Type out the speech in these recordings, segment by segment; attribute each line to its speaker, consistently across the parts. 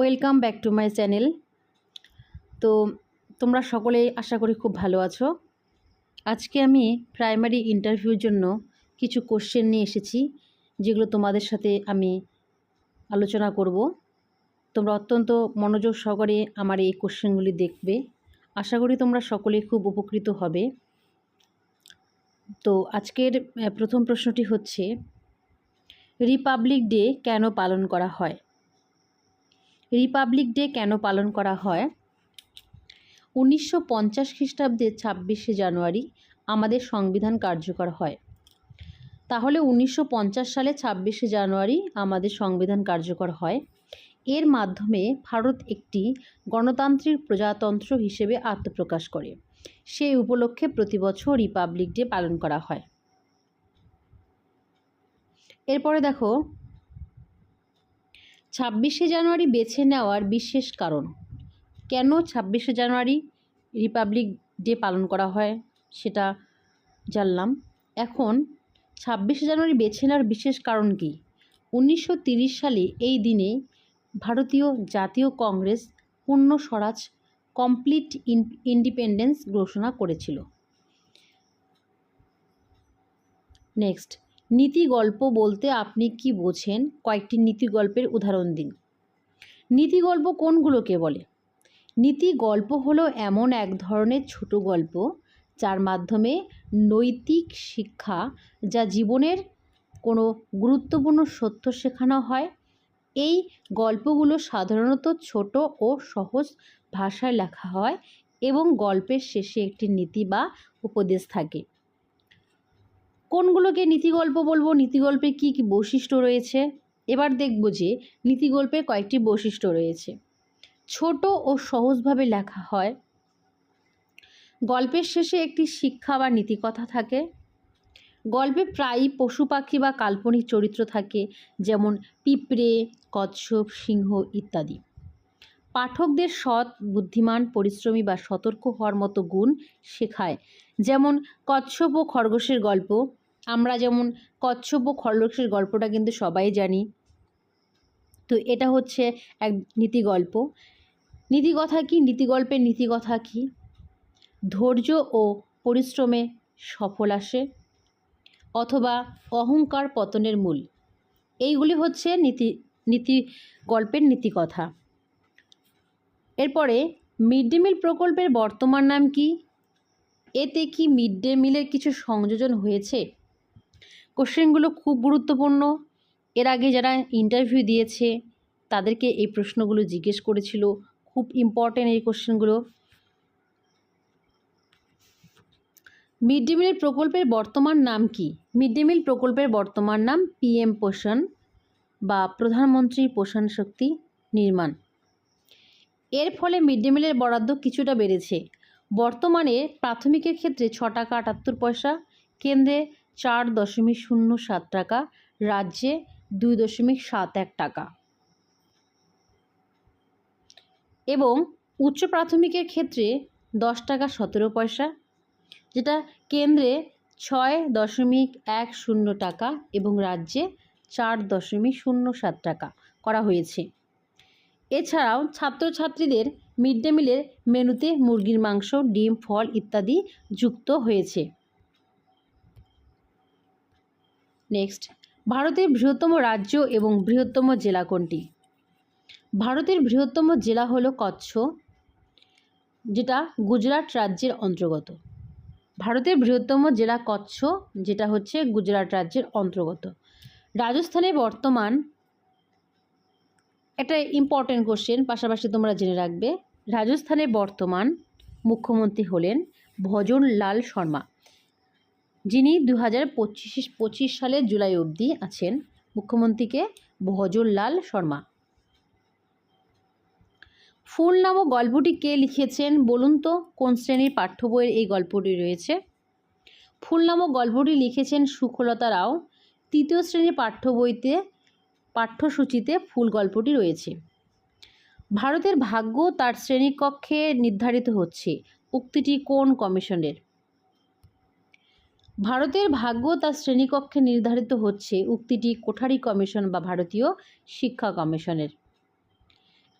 Speaker 1: Welcome back to my channel. তো তোমরা সকলেই আশা করি খুব ভালো আছো। আজকে আমি প্রাইমারি ইন্টারভিউর জন্য কিছু কোশ্চেন নিয়ে এসেছি, যেগুলো তোমাদের সাথে আমি আলোচনা করব। তোমরা অত্যন্ত মনোযোগ সহকারে আমার এই কোশ্চেনগুলি দেখবে। আশা করি তোমরা সকলেই খুব উপকৃত হবে। তো আজকের প্রথম প্রশ্নটি হচ্ছে, রিপাবলিক ডে কেন পালন করা হয়? রিপাবলিক ডে কেন পালন করা হয়? উনিশশো পঞ্চাশ খ্রিস্টাব্দের ছাব্বিশে জানুয়ারি আমাদের সংবিধান কার্যকর হয়। তাহলে উনিশশো পঞ্চাশ সালে ছাব্বিশে জানুয়ারি আমাদের সংবিধান কার্যকর হয়। এর মাধ্যমে ভারত একটি গণতান্ত্রিক প্রজাতন্ত্র হিসেবে আত্মপ্রকাশ করে। সেই উপলক্ষে প্রতি বছর রিপাবলিক ডে পালন করা হয়। এরপরে দেখো ছাব্বিশে জানুয়ারি বেছে নেওয়ার বিশেষ কারণ। কেন ছাব্বিশে জানুয়ারি রিপাবলিক ডে পালন করা হয় সেটা জানলাম। এখন ছাব্বিশে জানুয়ারি বেছে নেওয়ার বিশেষ কারণ কি? উনিশশো সালে এই দিনে ভারতীয় জাতীয় কংগ্রেস পূর্ণ স্বরাজ কমপ্লিট ইন্ডিপেন্ডেন্স ঘোষণা করেছিল। নেক্সট নীতি গল্প বলতে আপনি কি বোঝেন? কয়েকটি নীতি গল্পের উদাহরণ দিন। নীতি গল্প কোনগুলোকে বলে? নীতি গল্প হলো এমন এক ধরনের ছোট গল্প যার মাধ্যমে নৈতিক শিক্ষা যা জীবনের কোনো গুরুত্বপূর্ণ সত্য শেখানো হয়। এই গল্পগুলো সাধারণত ছোট ও সহজ ভাষায় লেখা হয় এবং গল্পের শেষে একটি নীতি বা উপদেশ থাকে। কোনগুলোকে নীতিগল্প বলব? নীতিগল্পে কী কী বৈশিষ্ট্য রয়েছে? এবার দেখব যে নীতিগল্পে কয়েকটি বৈশিষ্ট্য রয়েছে। ছোট ও সহজভাবে লেখা হয়। গল্পের শেষে একটি শিক্ষা বা নীতিকথা থাকে। গল্পে প্রায়ই পশু পাখি বা কাল্পনিক চরিত্র থাকে, যেমন পিঁপড়ে, কচ্ছপ, সিংহ ইত্যাদি। পাঠকদের সৎ, বুদ্ধিমান, পরিশ্রমী বা সতর্ক হওয়ার মতো গুণ শেখায়। যেমন কচ্ছপ ও খরগোশের গল্প আমরা যেমন কচ্ছপ ও খরগোশের গল্পটা কিন্তু সবাই জানি। তো এটা হচ্ছে এক নীতিগল্প। নীতিকথা কি? নীতিগল্পের নীতিকথা কি? ধৈর্য ও পরিশ্রমে সফল আসে অথবা অহংকার পতনের মূল। এইগুলি হচ্ছে নীতি নীতি গল্পের নীতিকথা। এরপরে মিড ডে মিল প্রকল্পের বর্তমান নাম কি? এতে কি মিড ডে মিলের কিছু সংযোজন হয়েছে? কোশ্চেনগুলো খুব গুরুত্বপূর্ণ। এর আগে যারা ইন্টারভিউ দিয়েছে, তাদেরকে এই প্রশ্নগুলো জিজ্ঞেস করেছিল। খুব ইম্পর্টেন্ট এই কোশ্চেনগুলো মিড ডে মিলের প্রকল্পের বর্তমান নাম কি? মিড ডে মিল প্রকল্পের বর্তমান নাম পিএম পোষণ বা প্রধানমন্ত্রী পোষণ শক্তি নির্মাণ। এর ফলে মিড ডে মিলের বরাদ্দ কিছুটা বেড়েছে। বর্তমানে প্রাথমিকের ক্ষেত্রে ছ টাকা আটাত্তর পয়সা, কেন্দ্রে চার দশমিক শূন্য সাত টাকা, রাজ্যে দুই দশমিক সাত এক টাকা। এবং উচ্চ প্রাথমিকের ক্ষেত্রে দশ টাকা সতেরো পয়সা, যেটা কেন্দ্রে ছয় দশমিক এক শূন্য টাকা এবং রাজ্যে চার দশমিক শূন্য সাত টাকা করা হয়েছে। এছাড়াও ছাত্রছাত্রীদের মিড ডে মিলের মেনুতে মুরগির মাংস, ডিম, ফল ইত্যাদি যুক্ত হয়েছে। নেক্সট ভারতের বৃহত্তম রাজ্য এবং বৃহত্তম জেলা কোনটি? ভারতের বৃহত্তম জেলা হল কচ্ছ, যেটা গুজরাট রাজ্যের অন্তর্গত। ভারতের বৃহত্তম জেলা কচ্ছ, যেটা হচ্ছে গুজরাট রাজ্যের অন্তর্গত। রাজস্থানে বর্তমান একটা ইম্পর্টেন্ট কোশ্চেন পাশাপাশি তোমরা জেনে রাখবে। রাজস্থানে বর্তমান মুখ্যমন্ত্রী হলেন ভজন লাল শর্মা। যিনি দু হাজার পঁচিশ পঁচিশ সালের জুলাই অবধি আছেন, মুখ্যমন্ত্রীকে ভজরলাল শর্মা। ফুল নামক গল্পটি কে লিখেছেন বলুন তো? কোন শ্রেণির পাঠ্য বইয়ের এই গল্পটি রয়েছে? ফুল নামক গল্পটি লিখেছেন সুখলতা রাও। তৃতীয় শ্রেণির পাঠ্য বইতে, পাঠ্যসূচিতে ফুল গল্পটি রয়েছে। ভারতের ভাগ্য তার শ্রেণীকক্ষে নির্ধারিত হচ্ছে। উক্তিটি কোন কমিশনের? ভারতের ভাগ্য তার শ্রেণীকক্ষে নির্ধারিত হচ্ছে। উক্তিটি কোঠারি কমিশন বা ভারতীয় শিক্ষা কমিশনের।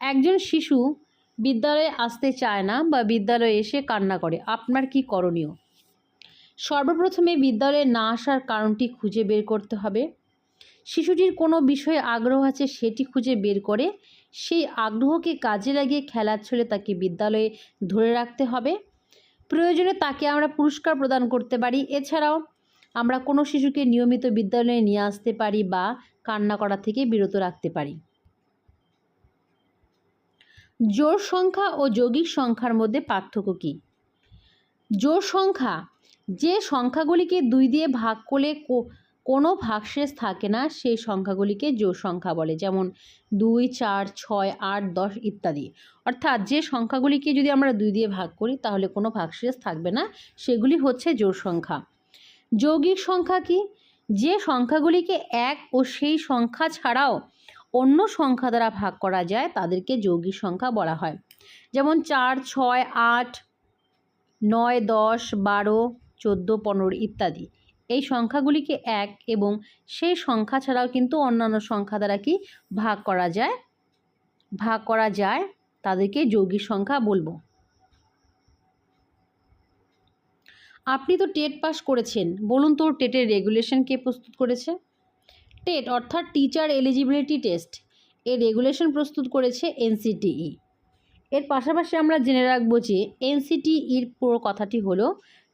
Speaker 1: একজন শিশু বিদ্যালয়ে আসতে চায় না বা বিদ্যালয়ে এসে কান্না করে, আপনার কি করণীয়? সর্বপ্রথমে বিদ্যালয়ে না আসার কারণটি খুঁজে বের করতে হবে। শিশুটির কোনো বিষয়ে আগ্রহ আছে সেটি খুঁজে বের করে, সেই আগ্রহকে কাজে লাগিয়ে খেলার ছলে তাকে বিদ্যালয়ে ধরে রাখতে হবে। প্রয়োজনে তাকে আমরা পুরস্কার প্রদান করতে পারি। এছাড়াও আমরা কোনো শিশুকে নিয়মিত বিদ্যালয়ে নিয়ে আসতে পারি বা কান্না করা থেকে বিরত রাখতে পারি। জোর সংখ্যা ও যৌগিক সংখ্যার মধ্যে পার্থক্য কী? জোর সংখ্যা, যে সংখ্যাগুলিকে দুই দিয়ে ভাগ করলে কোনো ভাগশেষ থাকে না, সেই সংখ্যাগুলিকে জোড় সংখ্যা বলে, যেমন দুই, চার, ছয়, আট, দশ ইত্যাদি। অর্থাৎ যে সংখ্যাগুলিকে যদি আমরা দুই দিয়ে ভাগ করি, তাহলে কোনো ভাগশেষ থাকবে না, সেগুলি হচ্ছে জোড় সংখ্যা। যৌগিক সংখ্যা কি? যে সংখ্যাগুলিকে এক ও সেই সংখ্যা ছাড়াও অন্য সংখ্যা দ্বারা ভাগ করা যায়, তাদেরকে যৌগিক সংখ্যা বলা হয়। যেমন চার, ছয়, আট, নয়, দশ, বারো, চোদ্দ, পনেরো ইত্যাদি। এই সংখ্যাগুলিকে এক এবং সেই সংখ্যা ছাড়াও কিন্তু অন্যান্য সংখ্যা দ্বারা কি ভাগ করা যায়? ভাগ করা যায়, তাদেরকে যৌগিক সংখ্যা বলব। আপনি তো টেট পাস করেছেন, বলুন তো টেটের রেগুলেশন কে প্রস্তুত করেছে? টেট অর্থাৎ টিচার এলিজিবিলিটি টেস্ট এর রেগুলেশন প্রস্তুত করেছে এনসিটিই এর পাশাপাশি আমরা জেনে রাখব যে এনসিটিইর পুরো কথাটি হলো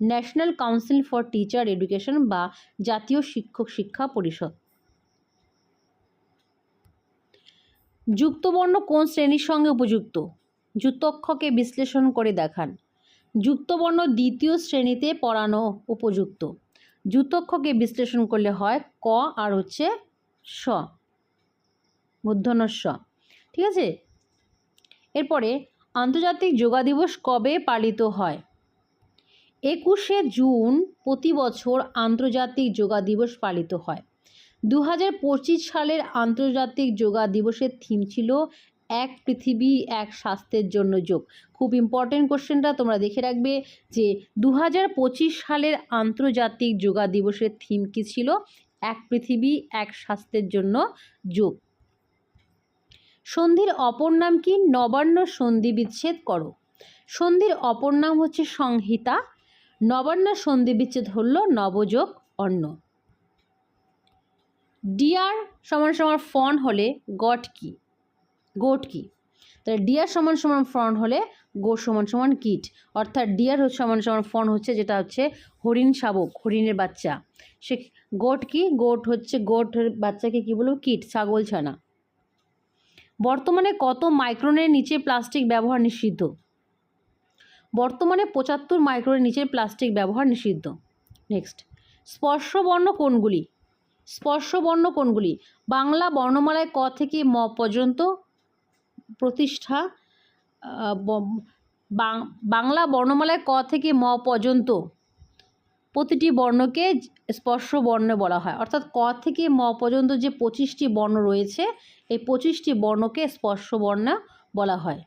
Speaker 1: national council for teacher education বা জাতীয় শিক্ষক শিক্ষা পরিষদ। যুক্তবর্ণ কোন শ্রেণির সঙ্গে উপযুক্ত? যুক্তক্ষকে বিশ্লেষণ করে দেখান। যুক্তবর্ণ দ্বিতীয় শ্রেণীতে পড়ানো উপযুক্ত। যুক্তক্ষকে বিশ্লেষণ করলে হয় ক আর হচ্ছে স। মূর্ধন্য স ঠিক আছে? এরপরে আন্তর্জাতিক যোগা দিবস কবে পালিত হয়? একুশে জুন প্রতি বছর আন্তর্জাতিক যোগা দিবস পালিত হয়। দু হাজার পঁচিশ সালের আন্তর্জাতিক যোগা দিবসের থিম ছিল এক পৃথিবী, এক স্বাস্থ্যের জন্য যোগ। খুব ইম্পর্টেন্ট কোশ্চেনটা তোমরা দেখে রাখবে যে দু হাজার পঁচিশ সালের আন্তর্জাতিক যোগা দিবসের থিম কী ছিল? এক পৃথিবী, এক স্বাস্থ্যের জন্য যোগ। সন্ধির অপর নাম কি? নবান্ন সন্ধি বিচ্ছেদ করো। সন্ধির অপর নাম হচ্ছে সংহিতা। নবান্ন সন্ধি বিচ্ছেদ হল নবযোগ অন্ন। ডিয়ার সমান সমান ফন হলে গট কি? গোট কি? তাহলে ডিয়ার সমান সমান ফন হলে গোট সমান সমান কিট। অর্থাৎ ডিয়ার সমান সমান ফন হচ্ছে যেটা হচ্ছে হরিণ শাবক, হরিণের বাচ্চা। সে গোট কি? গোট হচ্ছে গোটের বাচ্চাকে কি বলব? কিট, ছাগল ছানা। বর্তমানে কত মাইক্রনের নিচে প্লাস্টিক ব্যবহার নিষিদ্ধ? বর্তমানে পঁচাত্তর মাইক্রনের নিচে প্লাস্টিক ব্যবহার নিষিদ্ধ। নেক্সট, স্পর্শবর্ণ কোনগুলি স্পর্শবর্ণ কোনগুলি বাংলা বর্ণমালায় ক থেকে ম পর্যন্ত প্রতিষ্ঠা বাংলা বর্ণমালায় ক থেকে ম পর্যন্ত প্রতিটি বর্ণকে স্পর্শ বর্ণ বলা হয়। অর্থাৎ ক থেকে ম পর্যন্ত যে পঁচিশটি বর্ণ রয়েছে, এই পঁচিশটি বর্ণকে স্পর্শ বর্ণ বলা হয়।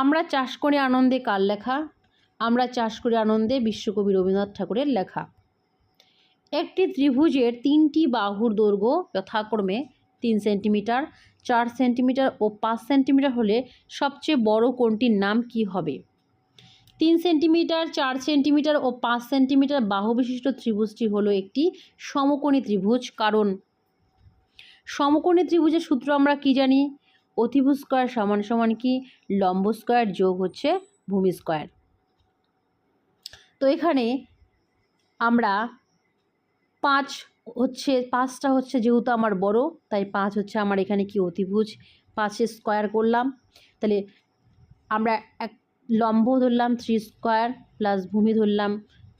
Speaker 1: আমরা চাষ করে আনন্দে কার লেখা? আমরা চাষ করি আনন্দে বিশ্বকবি রবীন্দ্রনাথ ঠাকুরের লেখা। একটি ত্রিভুজের তিনটি বাহুর দৈর্ঘ্য যথাক্রমে তিন সেন্টিমিটার, চার সেন্টিমিটার ও পাঁচ সেন্টিমিটার হলে সবচেয়ে বড় কোণটির নাম কি হবে? তিন সেন্টিমিটার, চার সেন্টিমিটার ও পাঁচ সেন্টিমিটার বাহু বিশিষ্ট ত্রিভুজটি হলো একটি সমকোণী ত্রিভুজ। কারণ সমকোণী ত্রিভুজের সূত্র আমরা কি জানি? অতিভুজ স্কয়ার সমান সমান কি? লম্ব স্কয়ার যোগ হচ্ছে ভূমি স্কয়ার তো এখানে আমরা পাঁচ হচ্ছে, পাঁচটা হচ্ছে যেহেতু আমার বড়, তাই পাঁচ হচ্ছে আমার এখানে কি অতিভুজ? পাঁচের স্কয়ার করলাম। তাহলে আমরা এক, লম্ব ধরলাম থ্রি স্কোয়ার প্লাস ভূমি ধরলাম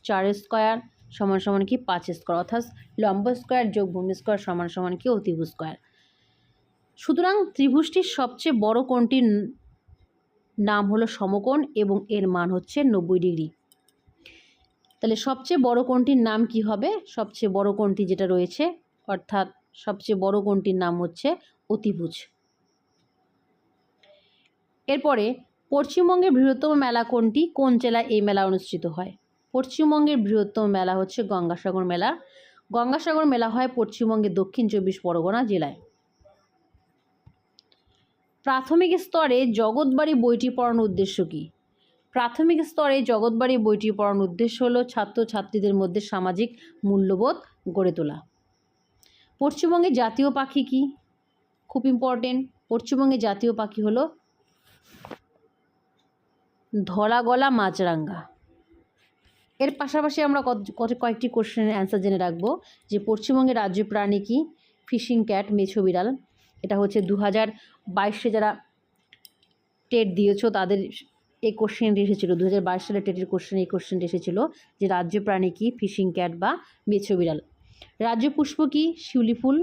Speaker 1: চার স্কোয়ার সমান সমান কি? পাঁচ স্কোয়ার অর্থাৎ লম্ব স্কোয়ার যোগ ভূমি স্কোয়ার সমান সমান কি? অতিভুজ স্কোয়ার সুতরাং ত্রিভুজটির সবচেয়ে বড় কোণটির নাম হলো সমকোণ এবং এর মান হচ্ছে নব্বই ডিগ্রি। তাহলে সবচেয়ে বড় কোণটির নাম কি হবে? সবচেয়ে বড় কোণটি যেটা রয়েছে, অর্থাৎ সবচেয়ে বড় কোণটির নাম হচ্ছে অতিভুজ। এরপরে পশ্চিমবঙ্গের বৃহত্তম মেলা কোনটি? কোন জেলায় এই মেলা অনুষ্ঠিত হয়? পশ্চিমবঙ্গের বৃহত্তম মেলা হচ্ছে গঙ্গাসাগর মেলা। গঙ্গাসাগর মেলা হয় পশ্চিমবঙ্গের দক্ষিণ চব্বিশ পরগনা জেলায়। প্রাথমিক স্তরে জগৎবাড়ি বইটি পড়ানোর উদ্দেশ্য কী? প্রাথমিক স্তরে জগৎবাড়ি বইটি পড়ানোর উদ্দেশ্য হলো ছাত্রছাত্রীদের মধ্যে সামাজিক মূল্যবোধ গড়ে তোলা। পশ্চিমবঙ্গে জাতীয় পাখি কী? খুব ইম্পর্টেন্ট পশ্চিমবঙ্গে জাতীয় পাখি হলো ধলা গলা মাছরাঙ্গা। এর পাশাপাশি আমরা কয়েকটি কোশ্চেনের অ্যান্সার জেনে রাখব যে পশ্চিমবঙ্গের রাজ্য প্রাণী কি? ফিশিং ক্যাট মেছো বিড়াল। এটা হচ্ছে দু হাজার বাইশে যারা টেট দিয়েছ, তাদের এই কোশ্চেনটি এসেছিল। দু হাজার বাইশ সালে টেটের কোশ্চেন এই কোশ্চেনটি এসেছিল যে রাজ্য প্রাণী কি? ফিশিং ক্যাট বা মেছো বিড়াল। রাজ্য পুষ্প কি? শিউলি ফুল।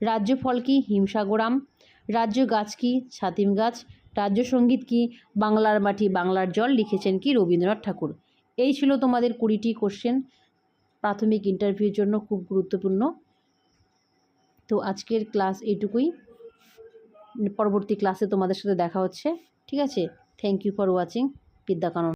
Speaker 1: রাজ্য ফল কি? হিমসাগরাম রাজ্য গাছ কি? ছাতিম গাছ। রাজ্য সংগীত কি? বাংলার মাটি, বাংলার জল লিখেছেন কি? রবীন্দ্রনাথ ঠাকুর। এই ছিল তোমাদের কুড়িটি কোশ্চেন প্রাথমিক ইন্টারভিউর জন্য খুব গুরুত্বপূর্ণ। তো আজকের ক্লাস এইটুকুই। পরবর্তী ক্লাসে তোমাদের সাথে দেখা হচ্ছে। ঠিক আছে? Thank you for watching Vidyakanand